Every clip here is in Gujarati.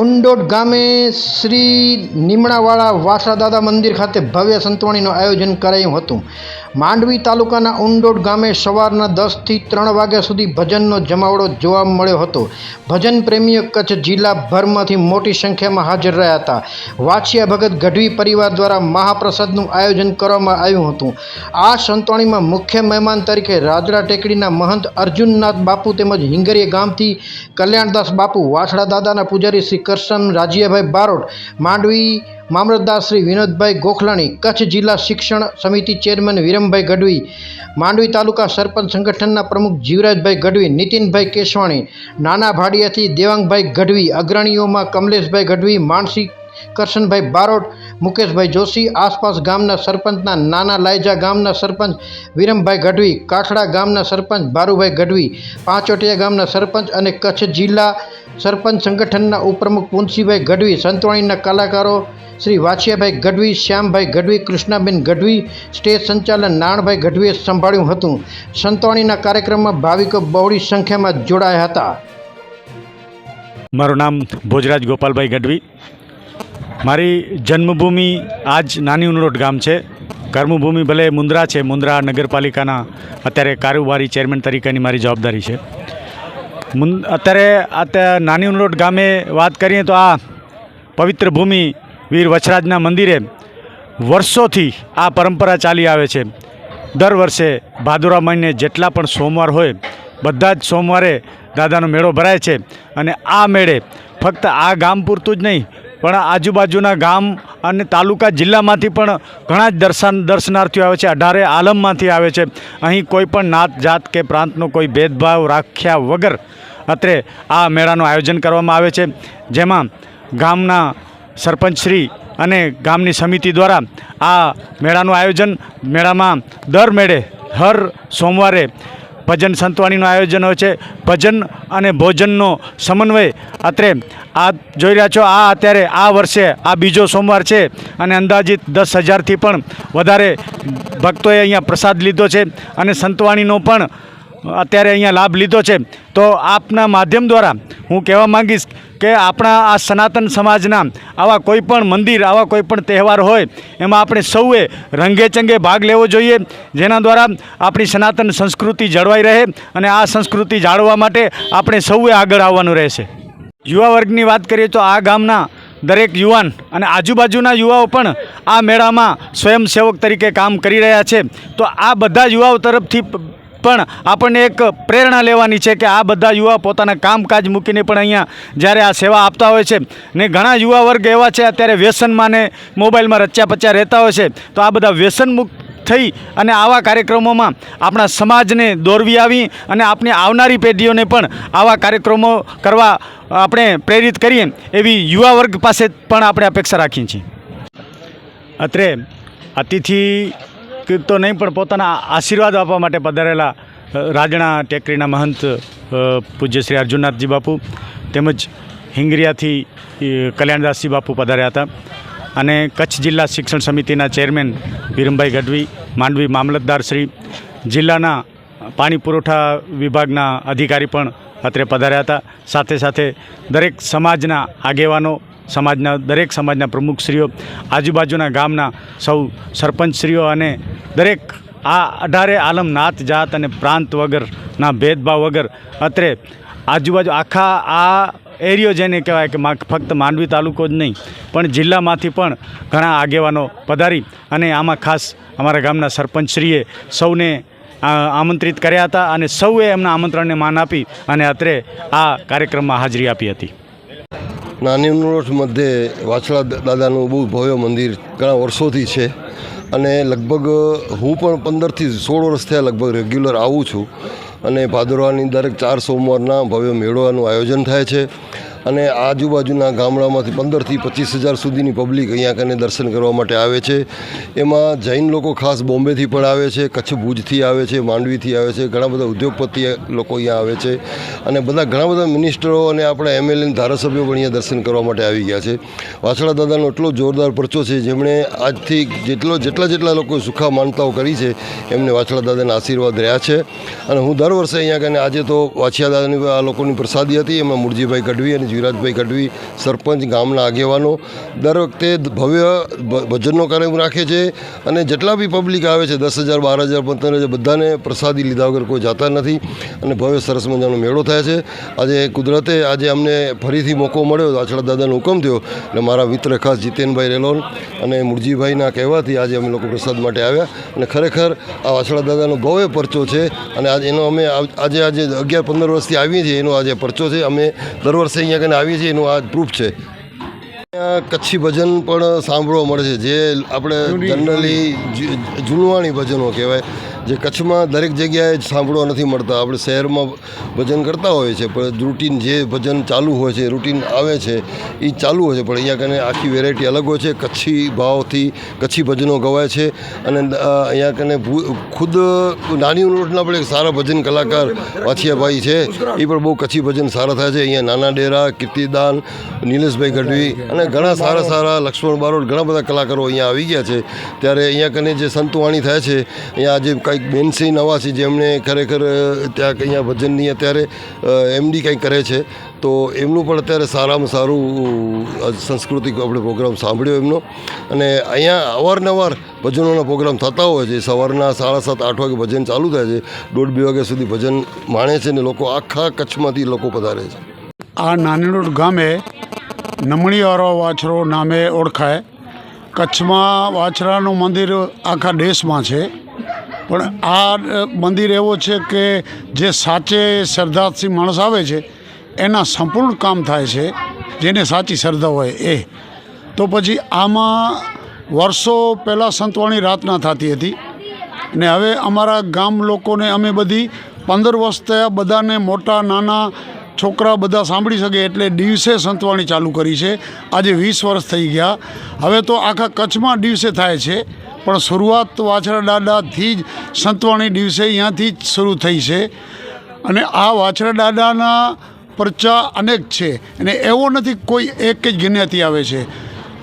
ઉંડોડ ગામે શ્રી નીમણાવાળા વાસા દાદા મંદિર ખાતે ભવ્ય સંતવાણીનું આયોજન કરાયું હતું. માંડવી તાલુકાના ઉંડોડ ગામે સવારના દસથી ત્રણ વાગ્યા સુધી ભજનનો જમાવડો જોવા મળ્યો હતો. ભજન પ્રેમીઓ કચ્છ જિલ્લાભરમાંથી મોટી સંખ્યામાં હાજર રહ્યા હતા. વાછિયા ભગત ગઢવી પરિવાર દ્વારા મહાપ્રસાદનું આયોજન કરવામાં આવ્યું હતું. આ સંતવાણીમાં મુખ્ય મહેમાન તરીકે રાજડા ટેકડીના મહંત અર્જુનનાથ બાપુ તેમજ હિંગરીયા ગામથી કલ્યાણદાસ બાપુ, વાછડા દાદાના પૂજારી શ્રી કરશન રાજ્યભાઈ બારોટ, માંડવી મામલતદાર શ્રી વિનોદભાઈ ગોખલાણી, કચ્છ જિલ્લા શિક્ષણ સમિતિ ચેરમેન વિરમભાઈ ગઢવી, માંડવી તાલુકા સરપંચ સંગઠનના પ્રમુખ જીવરાજભાઈ ગઢવી, નીતિનભાઈ કેશવાણી નાના ભાડિયાથી દેવાંગભાઈ ગઢવી, અગ્રણીઓમાં કમલેશભાઈ ગઢવી માનસી કરશનભાઈ બારોટ, મુકેશભાઈ જોશી, આસપાસ ગામના સરપંચના નાના લાયજા ગામના સરપંચ, વિરમભાઈ ગઢવી, કાઠડા ગામના સરપંચ ભારુભાઈ ગઢવી, પાંચોટિયા ગામના સરપંચ અને કચ્છ જિલ્લા સરપંચ સંગઠનના ઉપપ્રમુખ પુનસીભાઈ ગઢવી, સંતવાણીના કલાકારો શ્રી વાછિયાભાઈ ગઢવી, શ્યામભાઈ ગઢવી, કૃષ્ણાબેન ગઢવી, સ્ટેજ સંચાલન નાણભાઈ ગઢવીએ સંભાળ્યું હતું. સંતવાણીના કાર્યક્રમમાં ભાવિકો બહોળી સંખ્યામાં જોડાયા હતા. મારું નામ ભોજરાજ ગોપાલભાઈ ગઢવી. મારી જન્મભૂમિ આ જ નાની ઉનરોડ ગામ છે. કર્મભૂમિ ભલે મુન્દ્રા છે મુન્દ્રા નગરપાલિકાના અત્યારે કારોબારી ચેરમેન તરીકેની મારી જવાબદારી છે. અત્યારે આ નાની ઉનરોડ ગામે વાત કરીએ તો આ પવિત્ર ભૂમિ વીર વચરાજના મંદિરે વર્ષોથી આ પરંપરા ચાલી આવે છે. દર વર્ષે ભાદુરા મહિને જેટલા પણ સોમવાર હોય, બધા જ સોમવારે દાદાનો મેળો ભરાય છે અને આ મેળે ફક્ત આ ગામ પૂરતું જ નહીં પણ આજુબાજુના ગામ અને તાલુકા જિલ્લામાંથી પણ ઘણા જ દર્શન દર્શનાર્થીઓ આવે છે. અઢારે આલમમાંથી આવે છે. અહીં કોઈ પણ નાત જાત કે પ્રાંતનો કોઈ ભેદભાવ રાખ્યા વગર અત્રે આ મેળાનું આયોજન કરવામાં આવે છે. જેમાં ગામના સરપંચશ્રી અને ગામની સમિતિ દ્વારા આ મેળાનું આયોજન મેળામાં દર મેળે, હર સોમવારે ભજન સંતવાણીનું આયોજન હોય છે. ભજન અને ભોજનનો સમન્વય અત્રે આ જોઈ રહ્યા છો, આ અત્યારે આ વર્ષે આ બીજો સોમવાર છે અને અંદાજિત દસ હજારથી પણ વધારે ભક્તોએ અહીંયા પ્રસાદ લીધો છે અને સંતવાણીનો પણ અત્યારે અહીંયા લાભ લીધો છે. તો આપના માધ્યમ દ્વારા હું કહેવા માંગીશ કે આપણા આ સનાતન સમાજના આવા કોઈ પણ મંદિર, આવા કોઈ પણ તહેવાર હોય, એમાં આપણે સૌએ રંગે ચંગે ભાગ લેવો જોઈએ, જેના દ્વારા આપણી સનાતન સંસ્કૃતિ જળવાઈ રહે અને આ સંસ્કૃતિ જાળવવા માટે આપણે સૌએ આગળ આવવાનું રહેશે. યુવા વર્ગની વાત કરીએ તો આ ગામના દરેક યુવાન અને આજુબાજુના યુવાઓ પણ આ મેળામાં સ્વયંસેવક તરીકે કામ કરી રહ્યા છે. તો આ બધા યુવાઓ તરફથી પણ આપણને એક પ્રેરણા લેવાની છે કે આ બધા યુવા પોતાના કામકાજ મૂકીને પણ અહીંયા જ્યારે આ સેવા આપતા હોય છે ને ઘણા યુવા વર્ગ એવા છે અત્યારે વ્યસનમાં ને મોબાઈલમાં રચ્યા પચ્યા રહેતા હોય છે, તો આ બધા વ્યસન મુક્ત થઈ અને આવા કાર્યક્રમોમાં આપણા સમાજને દોરવી આવી અને આપણી આવનારી પેઢીઓને પણ આવા કાર્યક્રમો કરવા આપણે પ્રેરિત કરીએ એવી યુવા વર્ગ પાસે પણ આપણે અપેક્ષા રાખીએ છીએ. અત્રે અતિથિ તો નહીં, પણ પોતાના આશીર્વાદ આપવા માટે પધારેલા રાજણા ટેકરીના મહંત પૂજ્ય શ્રી અર્જુનનાથજી બાપુ તેમજ હિંગરિયાથી કલ્યાણદાસજી બાપુ પધાર્યા હતા. અને કચ્છ જિલ્લા શિક્ષણ સમિતિના ચેરમેન વિરમભાઈ ગઢવી, માંડવી મામલતદાર શ્રી, જિલ્લાના પાણી પુરવઠા વિભાગના અધિકારી પણ અત્રે પધાર્યા હતા. સાથે સાથે દરેક સમાજના આગેવાનો સમાજના દરેક સમાજના પ્રમુખશ્રીઓ, આજુબાજુના ગામના સૌ સરપંચશ્રીઓ અને દરેક આ અઢારે આલમ નાત જાત અને પ્રાંત વગરના ભેદભાવ વગર અત્રે આજુબાજુ આખા આ એરિયો જેને કહેવાય કે ફક્ત માંડવી તાલુકો જ નહીં, પણ જિલ્લામાંથી પણ ઘણા આગેવાનો પધારી અને આમાં ખાસ અમારા ગામના સરપંચશ્રીએ સૌને આમંત્રિત કર્યા હતા અને સૌએ એમના આમંત્રણને માન આપી અને અત્રે આ કાર્યક્રમમાં હાજરી આપી હતી. નાની ઉનરોઠ મધ્યે વાછડા દાદાનું બહુ ભવ્ય મંદિર ઘણા વર્ષોથી છે. અને લગભગ, હું પણ પંદરથી સોળ વર્ષ થયા લગભગ રેગ્યુલર આવું છું. અને ભાદરવાની દરેક ચાર સોમવારના ભવ્ય મેળવાનું આયોજન થાય છે. અને આજુબાજુના ગામડામાંથી પંદરથી પચીસ હજાર સુધીની પબ્લિક અહીંયા કને દર્શન કરવા માટે આવે છે. એમાં જૈન લોકો ખાસ બોમ્બેથી પણ આવે છે, કચ્છ ભુજથી આવે છે, માંડવીથી આવે છે, ઘણા બધા ઉદ્યોગપતિ લોકો અહીંયા આવે છે. અને બધા ઘણા બધા મિનિસ્ટરો અને આપણા એમએલએ ધારાસભ્યો પણ અહીંયા દર્શન કરવા માટે આવી ગયા છે. વાછડા દાદાનો એટલો જોરદાર પરચો છે, જેમણે આજથી જેટલો જેટલા જેટલા લોકો સુખા માનતાઓ કરી છે, એમને વાછડા દાદાના આશીર્વાદ રહ્યા છે. અને હું દર વર્ષે અહીંયા કને આજે તો વાછિયા દાદાની આ લોકોની પ્રસાદી હતી, એમાં મૂળજીભાઈ ગઢવી અને જીવરાજભાઈ ગઢવી સરપંચ, ગામના આગેવાનો દર વખતે ભવ્ય ભજનનો કાર્યક્રમ રાખે છે અને જેટલા બી પબ્લિક આવે છે, દસ હજાર, બાર હજાર, પંદર હજાર, બધાને પ્રસાદી લીધા વગર કોઈ જાતા નથી. અને ભવ્ય સરસ મજાનો મેળો થાય છે. આજે કુદરતે આજે અમને ફરીથી મોકો મળ્યો. વાછડા દાદાનો હુકમ થયો એટલે મારા મિત્ર ખાસ જીતેનભાઈ રેલોન અને મુરજીભાઈના કહેવાથી આજે અમે લોકો પ્રસાદ માટે આવ્યા અને ખરેખર આ વાછળા દાદાનો ભવ્ય પરચો છે અને આજે એનો અમે આજે આજે અગિયાર પંદર વર્ષથી આવીએ છીએ એનો આજે પરચો છે. અમે દર વર્ષે અહીંયા કને આવીએ છીએ એનું આ પ્રૂફ છે. કચ્છી ભજન પણ સાંભળવા મળે છે. જે આપણે જનરલી જુનવાણી ભજનો કહેવાય. જે કચ્છમાં દરેક જગ્યાએ સાંભળવા નથી મળતા. આપણે શહેરમાં ભજન કરતા હોઈએ છીએ પણ રૂટીન જે ભજન ચાલુ હોય છે, રૂટીન આવે છે એ ચાલુ હોય છે. પણ અહીંયા કને આખી વેરાયટી અલગ હોય છે. કચ્છી ભાવથી કચ્છી ભજનો ગવાય છે અને અહીંયા કને ખુદ નાની ઉંમરના પણ એક સારા ભજન કલાકાર વાછિયાભાઈ છે. એ પણ બહુ કચ્છી ભજન સારા થાય છે. અહીંયા નાના ડેરા, કીર્તિદાન, નિલેશભાઈ ગઢવી અને ઘણા સારા સારા લક્ષ્મણ બારોટ ઘણા બધા કલાકારો અહીંયા આવી ગયા છે. ત્યારે અહીંયા કને જે સંતવાણી થાય છે, અહીંયા આજે કંઈક બેનસિંહ નવાસી છે જેમણે ખરેખર ત્યાં અહીંયા ભજનની અત્યારે એમડી કંઈક કરે છે. તો એમનું પણ અત્યારે સારામાં સારું સાંસ્કૃતિક આપણે પ્રોગ્રામ સાંભળ્યો એમનો. અને અહીંયા અવારનવાર ભજનોના પ્રોગ્રામ થતા હોય છે. સવારના સાડા સાત, આઠ વાગે ભજન ચાલુ થાય છે. દોઢ બે વાગ્યા સુધી ભજન માણે છે ને લોકો આખા કચ્છમાંથી લોકો પધારે છે. આ નાનીડોડ ગામે નમણીવાળો વાછરો નામે ઓળખાય. કચ્છમાં વાછરાનું મંદિર આખા દેશમાં છે. પણ આ મંદિર એવો છે કે જે સાચે શ્રદ્ધાથી માણસ આવે છે, એના સંપૂર્ણ કામ થાય છે, જેને સાચી શ્રદ્ધા હોય એ. તો પછી આમાં વર્ષો પહેલાં સંતવાણી રાતના થતી હતી. ને હવે અમારા ગામ લોકોને અમે બધી પંદર વર્ષ થયા બધાને મોટા, નાના છોકરા બધા સાંભળી શકે એટલે દિવસે સંતવાણી ચાલુ કરી છે. આજે વીસ વર્ષ થઈ ગયા. હવે તો આખા કચ્છમાં દિવસે થાય છે. પણ શરૂઆત વાછરા દાદાથી જ સંતવાણી દિવસે અહીંયાથી જ શરૂ થઈ છે. અને આ વાછરા દાદાના પરચા અનેક છે અને એવો નથી કોઈ એક જ જ્ઞાતિ આવે છે.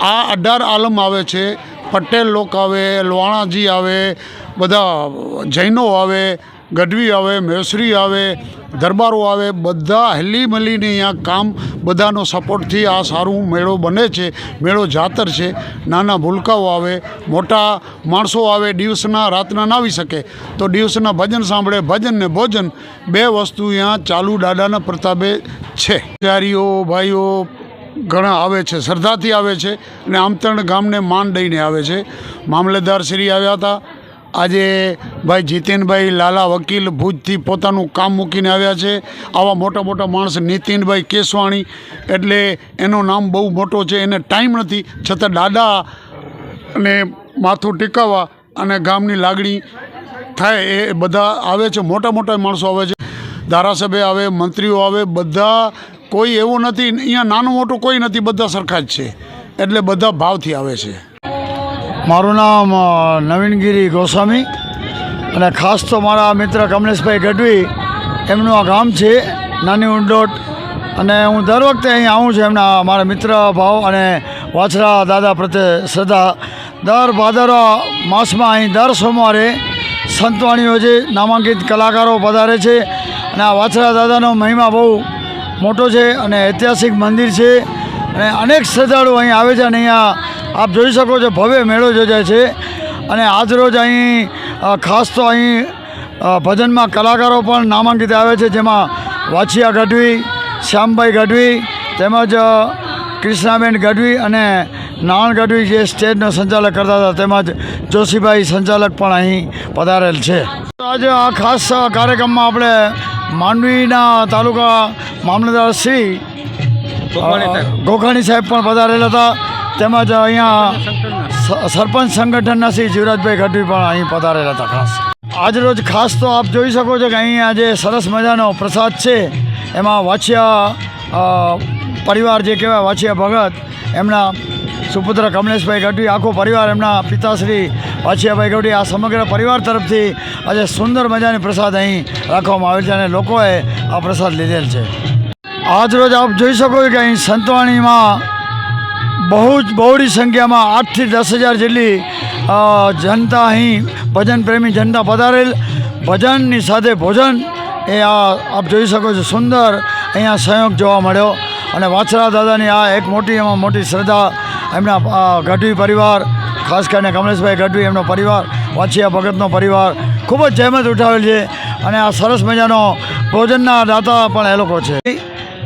આ અઢાર આલમ આવે છે, પટેલ લોક આવે લોણાજી આવે, બધા જૈનો આવે ગઢવી આવે, મેસરી આવે, દરબારો આવે, બધા હલી મળીને અહીંયા કામ બધાનો સપોર્ટથી આ સારું મેળો બને છે, મેળો જાતર છે. નાના ભૂલકાઓ આવે, મોટા માણસો આવે, દિવસના રાતના ના આવી શકે. તો દિવસના ભજન સાંભળે, ભજન ને ભોજન બે વસ્તુ અહીંયા ચાલુ દાદાના પ્રતાપે છે. ત્યારીઓ ભાઈઓ ઘણા આવે છે, શ્રદ્ધાથી આવે છે અને આમતરણ ગામને માન દઈને આવે છે. મામલેદાર શ્રી આવ્યા હતા. આજે ભાઈ જીતેનભાઈ લાલા વકીલ ભુજથી પોતાનું કામ મૂકીને આવ્યા છે. આવા મોટા મોટા માણસ નીતિનભાઈ કેસવાણી, એટલે એનું નામ બહુ મોટો છે, એને ટાઈમ નથી. છતાં દાદા અને માથું ટેકાવા અને ગામની લાગણી થાય એ બધા આવે છે, મોટા મોટા માણસો આવે છે. ધારાસભ્ય આવે, મંત્રીઓ આવે, બધા કોઈ એવું નથી, અહીંયા નાનું મોટું કોઈ નથી, બધા સરખા જ છે. એટલે બધા ભાવથી આવે છે. મારું નામ નવીનગીરી ગોસ્વામી અને ખાસ તો મારા મિત્ર કમલેશભાઈ ગઢવી એમનું આ ગામ છે, નાની ઉંડોટ અને હું દર વખતે અહીં આવું છું એમના મારા મિત્ર ભાવ અને વાછરા દાદા પ્રત્યે શ્રદ્ધા. દર ભાદરવા માસમાં અહીં દર સોમવારે સંતવાણીઓ છે નામાંકિત કલાકારો પધારે છે અને આ વાછરા દાદાનો મહિમા બહુ મોટો છે અને ઐતિહાસિક મંદિર છે. અને અનેક શ્રદ્ધાળુઓ અહીં આવે છે અને અહીંયા આપ જોઈ શકો છો ભવ્ય મેળો યોજાય છે. અને આજરોજ અહીં ખાસ તો અહીં ભજનમાં કલાકારો પણ નામાંકિત આવે છે જેમાં વાછિયા ગઢવી શ્યામભાઈ ગઢવી તેમજ કૃષ્ણાબેન ગઢવી અને નાણ ગઢવી જે સ્ટેજનો સંચાલક કરતા હતા તેમજ જોશીભાઈ સંચાલક પણ અહીં પધારેલ છે. આજે આ ખાસ કાર્યક્રમમાં આપણે માંડવીના તાલુકા મામલતદાર શ્રી ગોખાણી સાહેબ પણ પધારેલા હતા. તેમજ અહીંયા સરપંચ સંગઠનના શ્રી જીવરાજભાઈ ગઢવી પણ અહીં પધારેલા હતા ખાસ. આજરોજ ખાસ તો આપ જોઈ શકો છો કે અહીં આજે સરસ મજાનો પ્રસાદ છે. એમાં વાછિયા પરિવાર જે કહેવાય વાછિયા ભગત, એમના સુપુત્ર કમલેશભાઈ ગઢવી, આખો પરિવાર એમના પિતાશ્રી વાછિયાભાઈ ગઢવી, આ સમગ્ર પરિવાર તરફથી આજે સુંદર મજાની પ્રસાદ અહીં રાખવામાં આવેલ છે અને લોકોએ આ પ્રસાદ લીધેલ છે. આજ રોજ આપ જોઈ શકો છો કે અહીં સંતવાણીમાં બહુ જ બહોળી સંખ્યામાં આઠથી દસ હજાર જેટલી જનતા અહીં ભજન પ્રેમી જનતા પધારેલ. ભજનની સાથે ભોજન, એ આ, આપ જોઈ શકો છો સુંદર અહીંયા સંયોગ જોવા મળ્યો. અને વાછરા દાદાની આ એક મોટી, એમાં મોટી શ્રદ્ધા એમના ગઢવી પરિવાર, ખાસ કરીને કમલેશભાઈ ગઢવી, એમનો પરિવાર, વાછિયા ભગતનો પરિવાર, ખૂબ જ જહેમત ઉઠાવેલ છે. અને આ સરસ મજાનો ભોજનના દાતા પણ એ લોકો છે.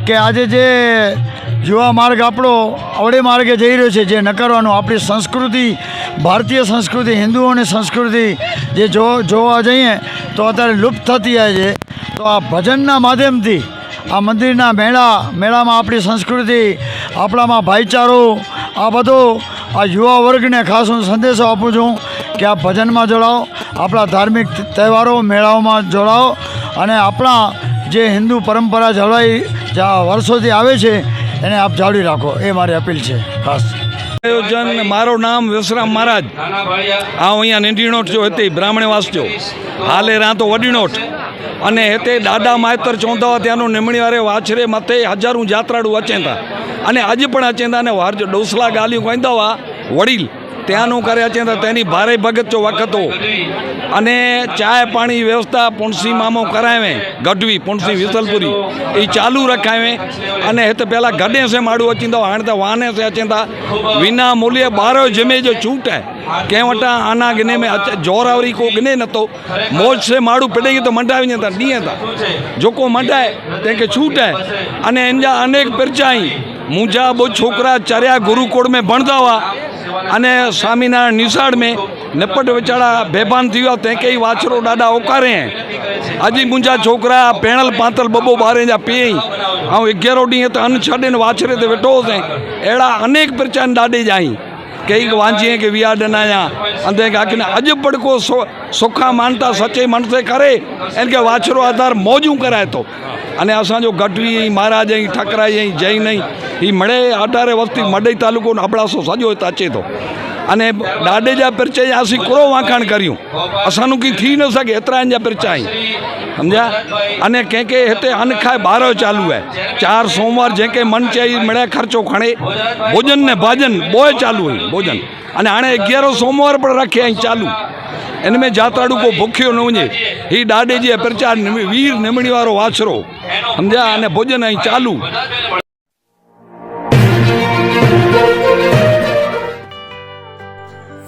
કે આજે જે યુવા માર્ગ આપણો અવળે માર્ગે જઈ રહ્યો છે, જે નકારવાનો આપણી સંસ્કૃતિ, ભારતીય સંસ્કૃતિ, હિન્દુઓની સંસ્કૃતિ, જે જો, જોવા જઈએ તો અત્યારે લુપ્ત થતી જાય છે. તો આ ભજનના માધ્યમથી આ મંદિરના મેળા, મેળામાં આપણી સંસ્કૃતિ, આપણામાં ભાઈચારો, આ બધો આ યુવા વર્ગને ખાસ હું સંદેશો આપું છું કે આ ભજનમાં જોડાઓ, આપણા ધાર્મિક તહેવારો, મેળાઓમાં જોડાઓ અને આપણા જે હિન્દુ પરંપરા જળવાઈ વર્ષોથી આવે છે એને આપ જાળવી રાખો. એ મારી અપીલ છે. ખાસ. આયોજન, મારું નામ વિશ્રામ મહારાજ. આ અહીંયા નેંડીણોટ જો હતી, બ્રાહ્મણવાસ જો. હાલે રાતો વડીણોટ. અને હેતે દાદા માયતર ચોંધાવા ત્યાંનું નિમણીવારે વાછરે મથે હજારું જાત્રાળું અચેંતા અને આજે પણ અચેતા અને વાર ડોસલા ગાલ્યું ગોંદાવા વડીલ. ત્યાંનું કાર્ય છે તેની ભારે ભગત વખતો અને ચાય પાણી વ્યવસ્થા પુણસી મામો કરાવે ગઢવી પુણસી વિસલપુરી એ ચાલુ રખાવે અને હેત પહેલાં ગડે સે માડું અચીંदा हाणे त वाहने से अचंदा विना मूल्य ॿार जिमे जो छूट आहे कंहिं वटां आना गिने में अच जोरावरी को गिने नथो मौज से माण्हू पिॾे त मंडा वञनि था ॾींहं था जेको मंडाए तंहिंखे छूट आहे अने हिन जा अनेक पिरचाई मुंहिंजा ॿ छोकिरा चरिया गुरुकुल में भणंदा हुआ અને સ્વામિનારાયણ નિશાળ મેં નપટ વેચાડા બેભાન થયો તે કઈ વાછરો ડાડા ઓકારે. આજી મુંજા છોકરા, પેણલ પાંતલ બબો બારે જા પી આઉં અગિયારો ડીએ તો અન્ન છાડીને વાછરે તે વેઠો છે. એડા અનેક પ્રચાર ડાડે જાય. કંઈક વાંચીએ કે વિયાડનાયા અંતે કાકીને અજ પડકો સોખા માનતા, સચે મનસે કરે. એને કે વાછરો આધાર મોજું કરાય તો. અને असांजो गढ बि महाराज ऐं ठाकरा ऐं जैन ई मड़े अटारे वस्ती मडई तालुको अबड़ासो सॼो हिते अचे थो અને ડાડેજા ಪರಿಚಯ ಆಸಿ કરો વાંખાણ કર્યું. અસાનું કી થી ન શકે એતરાંજા ಪರಿಚಯ સમજ્યા? અને કે કે હેતે અન ખાય બારો ચાલુ હે. ચાર સોમવાર જે કે મન છે મળે ખર્ચો ખણે. ભોજન ને ભાજન, બોય ચાલુ હોય ભોજન. અને આણે અગિયારો સોમવાર પણ રાખ્યા અહીં ચાલુ. એને મેં જાતાડુ કો ભૂખ્યો ન વંજે એ ડાડેજી પ્રચાર વીર નિમણીવાળો વાછરો. સમજ્યા? અને ભોજન અહીં ચાલુ.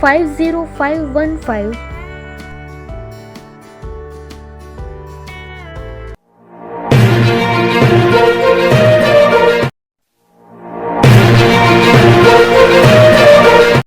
five zero five one five